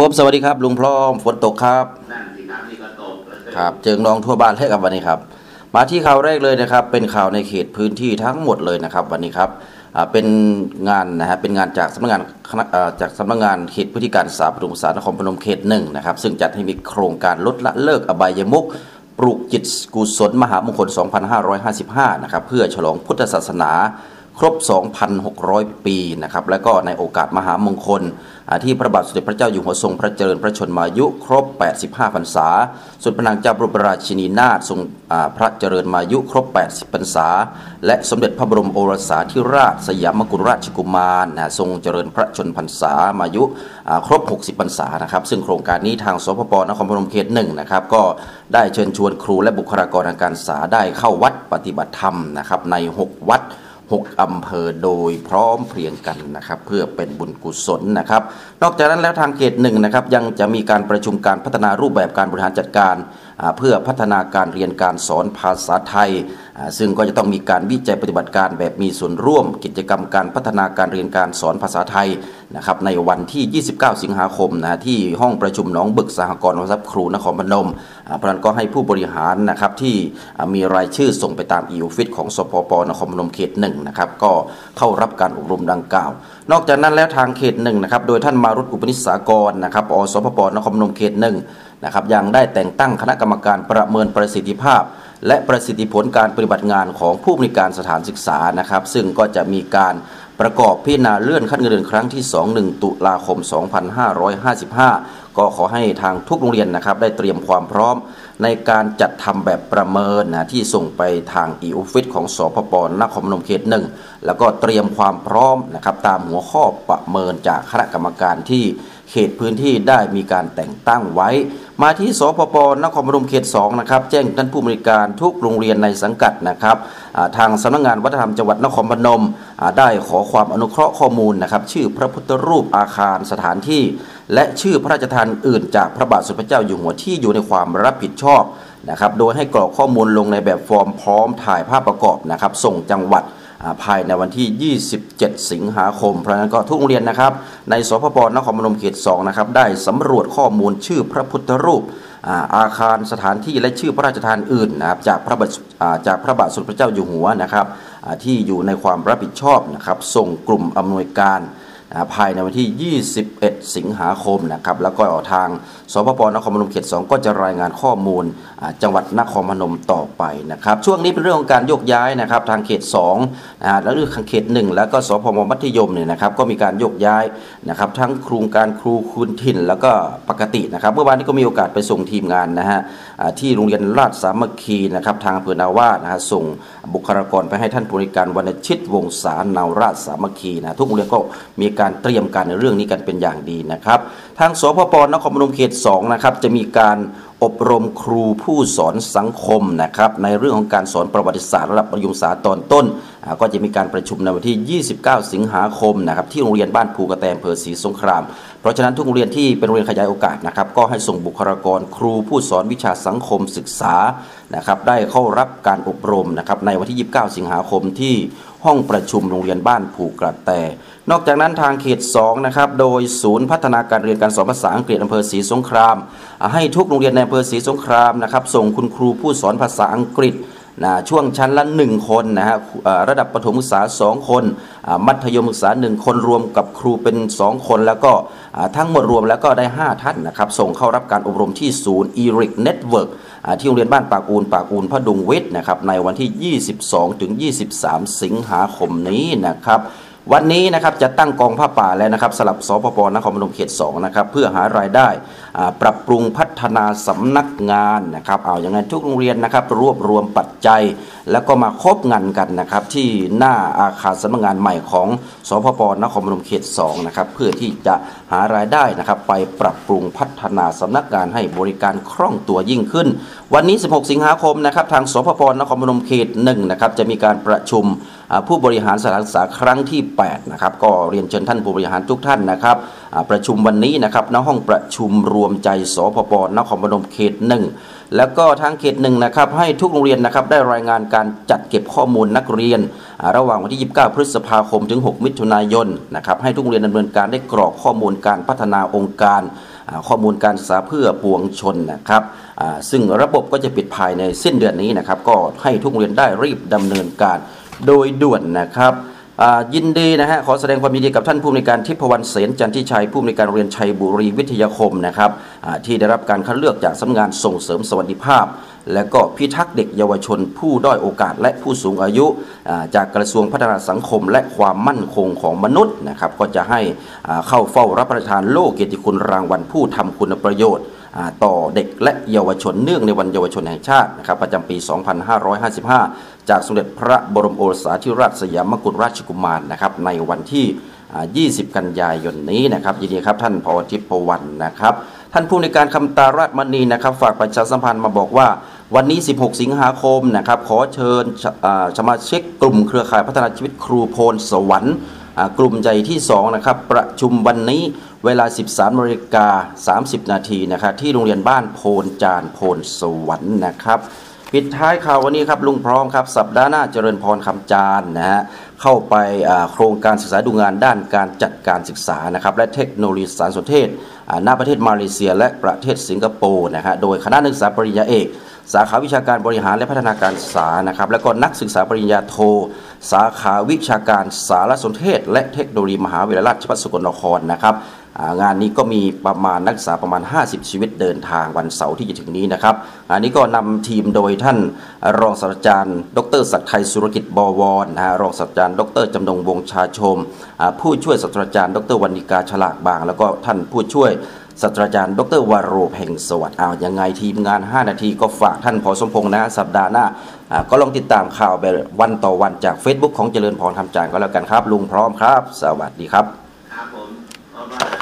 ผมสวัสดีครับ ลุงพร้อมฝนตกครับนั่นสิครับนี่ก็ตกแล้วครับเจิงนองทั่วบ้านเลยครับวันนี้ครับมาที่ข่าวแรกเลยนะครับ เป็นข่าวในเขตพื้นที่ทั้งหมดเลยนะครับ วันนี้ครับอ่าเป็นงานนะฮะเป็นงานจากสำนักงานคณะอ่าจากสำนักงานเขตพื้นที่การศึกษาปฐุมสารนครพนมเขตหนึ่งนะครับ ซึ่งจัดให้มีโครงการลดละเลิกอบายมุกปลูกจิตกุศลมหามงคล 2555 นะครับเพื่อฉลองพุทธศาสนา ครบ 2,600 ปีนะครับและก็ในโอกาสมหามงคล ที่พระบาทสมเด็จพระเจ้าอยู่หัวทรงพระเจริญพระชนมายุครบ 85 พรรษาส่วนพระนางเจ้าบรมราชินีนาถทรงพระเจริญมายุครบ 80 พรรษา และสมเด็จพระบรมโอรสาธิราชสยามกุฎราชกุมารนะทรงเจริญพระชนพรรษามายุครบ 60 พรรษานะครับ ซึ่งโครงการนี้ทางสพปนครพนมเขตหนึ่งนะครับก็ได้เชิญชวนครูและบุคลากรทางการศึกษาได้เข้าวัดปฏิบัติธรรมนะครับใน 6 วัด 6 อำเภอโดยพร้อมเพรียงกันนะครับ เพื่อเป็นบุญกุศลนะครับ นอกจากนั้นแล้วทางเขตหนึ่งนะครับยังจะมีการประชุมการพัฒนารูปแบบการบริหารจัดการ เพื่อพัฒนาการเรียนการสอนภาษาไทย ซึ่งก็จะต้องมีการวิจัยปฏิบัติการแบบมีส่วนร่วม กิจกรรมการพัฒนาการเรียนการสอนภาษาไทยนะครับในวันที่ 29 สิงหาคมนะที่ห้องประชุมหนองบึกสหกรณ์ทรัพย์ครูนครพนมเพราะนั้นก็ให้ผู้บริหารนะครับที่มีรายชื่อส่งไปตามอีฟิตของสพปนครพนมเขตหนึ่งนะครับก็เข้ารับการอบรมดังกล่าว นอกจากนั้นแล้วทางเขตหนึ่งนะครับโดยท่านมารุตอุปนิสสากรนะครับอสพปนครพนมเขตหนึ่ง นะครับยังได้แต่งตั้งคณะกรรมการประเมินประสิทธิภาพ และประสิทธิผลการปฏิบัติงานของผู้บริการสถานศึกษานะครับ ซึ่งก็จะมีการประกอบพิจารณาเลื่อนขั้นเงินเดือนครั้งที่ 2 1 ตุลาคม 2555 ก็ขอให้ทางทุกโรงเรียนนะครับ ได้เตรียมความพร้อมในการจัดทำแบบประเมินนะที่ส่งไปทางอีอฟิตของสพปนครพนมเขตหนึ่งแล้วก็เตรียมความพร้อมนะครับตามหัวข้อประเมินจากคณะกรรมการที่เขตพื้นที่ได้มีการแต่งตั้งไว้ มาที่สพปนครพนมเขต2นะครับแจ้งท่านผู้บริการทุกโรงเรียนในสังกัดนะครับทางสำนักงานวัฒนธรรมจังหวัดนครพนมได้ขอความอนุเคราะห์ข้อมูลนะครับชื่อพระพุทธรูปอาคารสถานที่ และชื่อพระราชทานอื่นจากพระบาทสมเด็จพระเจ้าอยู่หัวที่อยู่ในความรับผิดชอบนะครับ โดยให้กรอกข้อมูลลงในแบบฟอร์มพร้อมถ่ายภาพประกอบนะครับ ส่งจังหวัดภายในวันที่ 27 สิงหาคม เพราะนั้นก็ทุกโรงเรียนนะครับ ในสพปนครพนมเขต 2 นะครับ ได้สำรวจข้อมูลชื่อพระพุทธรูปอาคารสถานที่และชื่อพระราชทานอื่นนะครับจากพระบาทจากพระบาทสมเด็จพระเจ้าอยู่หัวนะครับที่อยู่ในความรับผิดชอบนะครับ ส่งกลุ่มอำนวยการ ภายในวันที่ 21 สิงหาคมนะครับแล้วก็ทางสพปนครพนมเขต 2 ก็จะรายงานข้อมูลจังหวัดนครพนมต่อไปนะครับช่วงนี้เป็นเรื่องของการโยกย้ายนะครับทางเขต2นะฮะแล้วเรื่องทางเขต 1 แล้วก็สพมมัธยมเนี่ยนะครับก็มีการโยกย้ายนะครับทั้งโครงการครูคืนถิ่นแล้วก็ปกตินะครับเมื่อวานนี้ก็มีโอกาสไปส่งทีมงานนะฮะที่โรงเรียนราชสามัคคีนะครับทางอำเภอนาวานะฮะส่งบุคลากรไปให้ท่านผู้บริการวรรณชิตวงศานาราชสามัคคีนะทุกโรงเรียนก็มีการเตรียมการในเรื่องนี้กันเป็นอย่างดีนะครับ ทางสพปนครพนมเขต2นะครับจะมีการอบรมครูผู้สอนสังคมนะครับในเรื่องของการสอนประวัติศาสตร์ระดับประยุมศึกษาตอนต้น ก็จะมีการประชุมในวันที่ 29 สิงหาคมนะครับที่โรงเรียนบ้านภูกระแตอำเภอศรีสงคราม เพราะฉะนั้นทุกโรงเรียนที่เป็นโรงเรียนขยายโอกาสนะครับก็ให้ส่งบุคลากรครูผู้สอนวิชาสังคมศึกษานะครับได้เข้ารับการอบรมนะครับในวันที่ 29 สิงหาคมที่ห้องประชุมโรงเรียนบ้านภูกระแต นอกจากนั้นทางเขต2นะครับโดยศูนย์พัฒนาการเรียนการสอนภาษาอังกฤษอำเภอศรีสงคราม ให้ทุกโรงเรียนในอำเภอศรีสงครามนะครับส่งคุณครูผู้สอนภาษาอังกฤษนะช่วงชั้นละ 1 คนนะฮะระดับประถมศึกษา 2 คน มัธยมศึกษา 1 คนรวมกับครูเป็น 2 คน แล้วก็ทั้งหมดรวมแล้วก็ได้ 5 ท่านนะครับส่งเข้ารับการอบรมที่ศูนย์ e-ric network ที่โรงเรียนบ้านปากอูนปากอูนพดุงวิทย์นะครับในวันที่ 22 ถึง 23 สิงหาคมนี้นะครับ วันนี้นะครับจะตั้งกองผ้าป่าแล้วนะครับสลับสพปนครพนมเขต2นะครับเพื่อหารายได้ปรับปรุงพัฒนาสำนักงานนะครับเอาอย่างไงทุกโรงเรียนนะครับรวบรวมปัจจัย แล้วก็มาคบงานกันนะครับ ที่หน้าอาคารสำนักงานใหม่ของสพปนครพนมเขต2นะครับเพื่อที่จะหารายได้นะครับไปปรับปรุงพัฒนาสำนักงานให้บริการคล่องตัวยิ่งขึ้น วันนี้ 16 สิงหาคมนะครับทางสพปนครพนมเขต1นะครับจะมีการประชุมผู้บริหารสถานศึกษาครั้งที่8นะครับก็เรียนเชิญท่านผู้บริหารทุกท่านนะครับประชุมวันนี้นะครับณห้องประชุมรวมใจสพปนครพนมเขต1 แล้วก็ทางเขตหนึ่งนะครับให้ทุกโรงเรียนนะครับได้รายงานการจัดเก็บข้อมูลนักเรียน ระหว่างวันที่ 29 พฤษภาคมถึง 6 มิถุนายนนะครับให้ทุกโรงเรียนดำเนินการได้กรอกข้อมูลการพัฒนาองค์การ ข้อมูลการศึกษาเพื่อปวงชนนะครับซึ่งระบบก็จะปิดภายในสิ้นเดือนนี้นะครับก็ให้ทุกโรงเรียนได้รีบดำเนินการโดยด่วนนะครับ ยินดีนะฮะขอแสดงความยินดีกับท่านผู้อำนวยการทิพวรรณเสนจันทิชัยผู้อำนวยการโรงเรียนชัยบุรีวิทยาคมนะครับที่ได้รับการคัดเลือกจากสำนักงานส่งเสริมสวัสดิภาพ และก็พิทักษ์เด็กเยาวชน ผู้ด้อยโอกาสและผู้สูงอายุ จากกระทรวงพัฒนาสังคม และความมั่นคงของมนุษย์นะครับก็จะให้เข้าเฝ้ารับประทานโล่เกียรติคุณรางวัลผู้ทำคุณประโยชน์ ต่อเด็กและเยาวชนเนื่องในวันเยาวชนแห่งชาตินะครับประจำปี 2555 จากสมเด็จพระบรมโอรสาธิราชสยามกุฎราชกุมารนะครับในวันที่ 20 กันยายนนี้นะครับยินดีครับท่านพอทิพวรรณนะครับท่านผู้ในการคำตาราชมณีนะครับฝากประชาสัมพันธ์มาบอกว่าวันนี้ 16 สิงหาคมนะครับขอเชิญสมาชิกกลุ่มเครือข่ายพัฒนาชีวิตครูโพนสวรรค์ กลุ่มใหญ่ที่2นะครับประชุมวันนี้เวลา 13นาฬิกา30 นาทีนะครับที่โรงเรียนบ้านโพนจานโพนสวรรค์นะครับปิดท้ายข่าววันนี้ครับลุงพร้อมครับสัปดาห์หน้าเจริญพรคำจานนะฮะเข้าไปโครงการศึกษาดูงานด้านการจัดการศึกษานะครับและเทคโนโลยีสารสนเทศอ่าประเทศมาเลเซีย และประเทศสิงคโปร์นะฮะโดยคณะนักศึกษาปริญญาเอก สาขาวิชาการบริหารและพัฒนาการศึกษานะครับแล้วก็นักศึกษาปริญญาโท สาขาวิชาการสารสนเทศ และเทคโนโลยีมหาวิทยาลัยราชภัฏสกลนครนะครับงานนี้ก็มีประมาณนักศึกษาประมาณ 50 ชีวิตเดินทางวันเสาร์ที่จะถึงนี้นะครับ อันนี้ก็นำทีมโดยท่านรองศาสตราจารย์ ดรศักดิ์ไทยสุรกิจบวรนะฮะรองศาสตราจารย์ ดรจำนงวงชาชม ผู้ช่วยศาสตราจารย์ ดรวรรณิกาฉลากบาง แล้วก็ท่านผู้ช่วย ศาสตราจารย์ ดรวารุเพ่งสวัสดิ์เอายังไงทีมงาน 5 นาทีก็ฝากท่านพอสมพงษ์นะสัปดาห์หน้าก็ลองติดตามข่าวแบบวันต่อวันจาก Facebook ของเจริญพรทำจานก็แล้วกันครับ ลุงพร้อมครับ สวัสดีครับครับผม